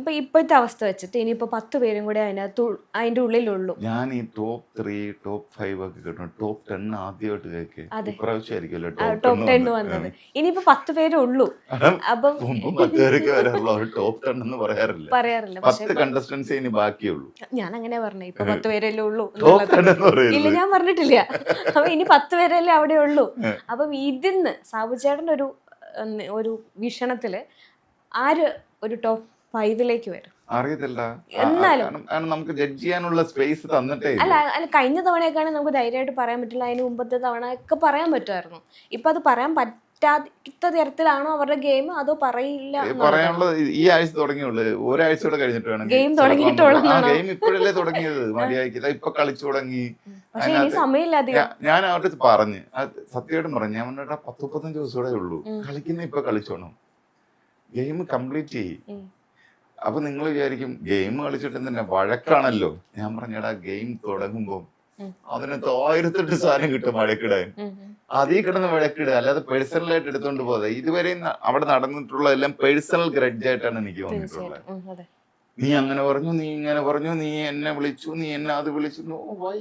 ഇപ്പൊ ഇപ്പോഴത്തെ അവസ്ഥ വെച്ചിട്ട് ഇനിയിപ്പോ പത്ത് പേരും കൂടെ അതിനകത്ത് അതിന്റെ ഉള്ളിലുള്ളൂ. ഞാൻ ഈ ടോപ്പ് ത്രീ ടോപ്പ് ഫൈവ് ഒക്കെ കിട്ടണം ടോപ്പ് ടെൻ ആദ്യമായിട്ട് കേൾക്കേ. ടോപ്പ് ടെൻ വന്നത്. ഇനിയിപ്പോ പത്ത് പേരേ ഉള്ളൂ. അപ്പം ടോപ്പ് ടെൻ എന്ന് പറയാറില്ല. പറയാറില്ല. പക്ഷെ പത്ത് കണ്ടസ്റ്റൻസി ഇനി ബാക്കിയുള്ളൂ. ഞാൻ അങ്ങനെ പറഞ്ഞു. ഇപ്പൊ പത്ത് പേരല്ലേ ഉള്ളൂ ഇല്ല ഞാൻ പറഞ്ഞിട്ടില്ല. അപ്പൊ ഇനി പത്ത് പേരല്ലേ അവിടെ ഉള്ളൂ. അപ്പം ഇതിന്ന് സാബുചേട്ടന്റെ ഒരു ഒരു വീക്ഷണത്തിൽ ആര് ഒരു ടോപ്പ് ഫൈവിലേക്ക് വരും. അറിയത്തില്ല നമുക്ക് ജഡ്ജ് ചെയ്യാനുള്ള സ്പേസ് തന്നിട്ടേ അല്ല അല്ല കഴിഞ്ഞ തവണയൊക്കെയാണെങ്കിൽ നമുക്ക് ധൈര്യമായിട്ട് പറയാൻ പറ്റില്ല. അതിന് മുമ്പത്തെ തവണ ഒക്കെ പറയാൻ പറ്റുമായിരുന്നു. ഇപ്പൊ അത് പറയാൻ പറ്റാത്ത തരത്തിലാണോ അവരുടെ ഗെയിം അതോ പറയില്ല പറയാനുള്ളത് ഈ- ആഴ്ച തുടങ്ങിയുള്ളൂ. ഒരാഴ്ച കൂടെ കഴിഞ്ഞിട്ട് വേണം ഗെയിം തുടങ്ങിയിട്ടുള്ളതാണോ? ഗെയിം ഇപ്പോഴല്ലേ തുടങ്ങിയത്. മര്യാദയ്ക്ക് ഇതാ ഇപ്പൊ കളിച്ചു തുടങ്ങി. ഞാൻ അവരുടെ പറഞ്ഞു. സത്യമായിട്ടും പറഞ്ഞു. ഞാൻ പത്ത് മുപ്പത്തഞ്ച് ദിവസം കൂടെ ഉള്ളൂ. കളിക്കുന്ന ഇപ്പൊ കളിച്ചോണം. ഗെയിം കംപ്ലീറ്റ് ചെയ്യും. അപ്പൊ നിങ്ങൾ വിചാരിക്കും ഗെയിം കളിച്ചിട്ട് തന്നെ വഴക്കാണല്ലോ. ഞാൻ പറഞ്ഞടാ ഗെയിം തുടങ്ങുമ്പോ ഉം. അതിനകത്ത് ആയിരത്തെട്ട് സാധനം കിട്ടും വഴക്കിടാൻ. ഉം. കിടന്ന് വഴക്കിടുക. അല്ലാതെ പേഴ്സണലായിട്ട് എടുത്തോണ്ട് പോകാതെ. ഇതുവരെയും അവിടെ നടന്നിട്ടുള്ള എല്ലാം പേഴ്സണൽ ഗ്രഡ്ജ് ആയിട്ടാണ് എനിക്ക് തോന്നിയിട്ടുള്ളത് അതെ. നീ അങ്ങനെ പറഞ്ഞു നീ ഇങ്ങനെ പറഞ്ഞു നീ എന്നെ വിളിച്ചു നീ എന്നെ അത് വിളിച്ചു. Oh Y.